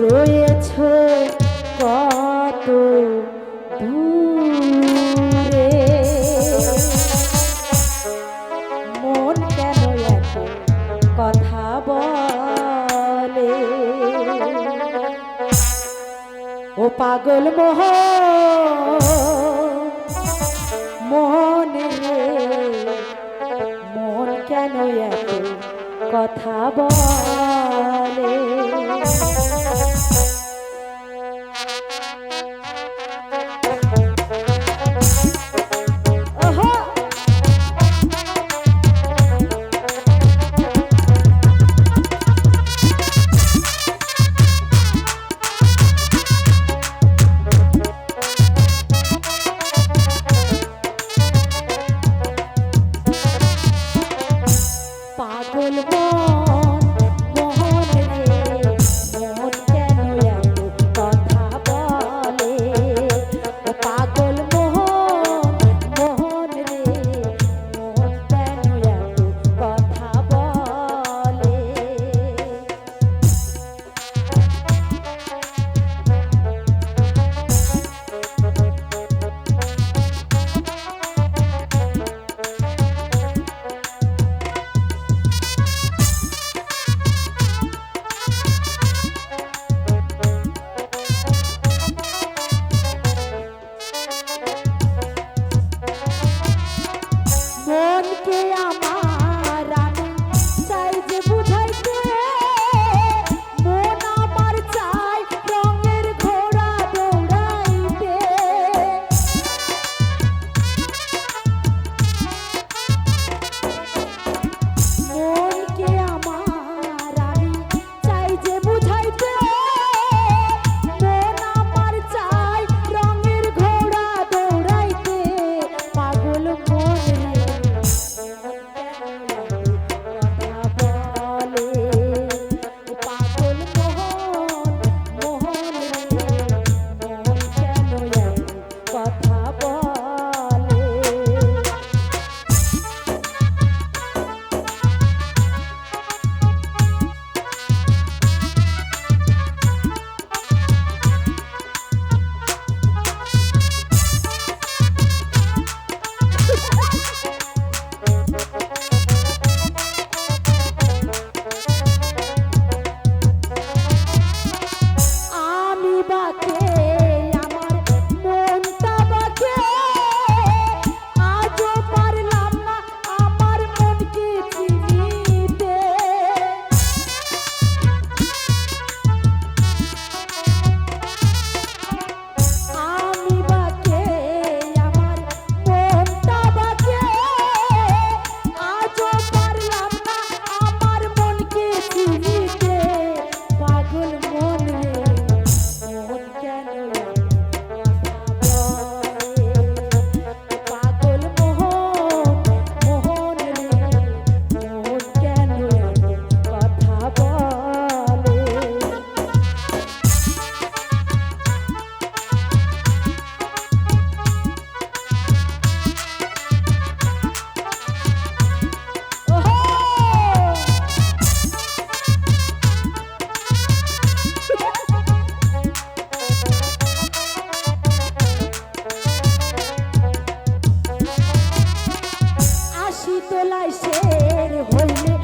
রয়েছ কত দূরে। মন কেন এত কথা বলে? ও পাগল মোহ, মনে মন কেন এত কথা বল? শীতলায় শের হইলে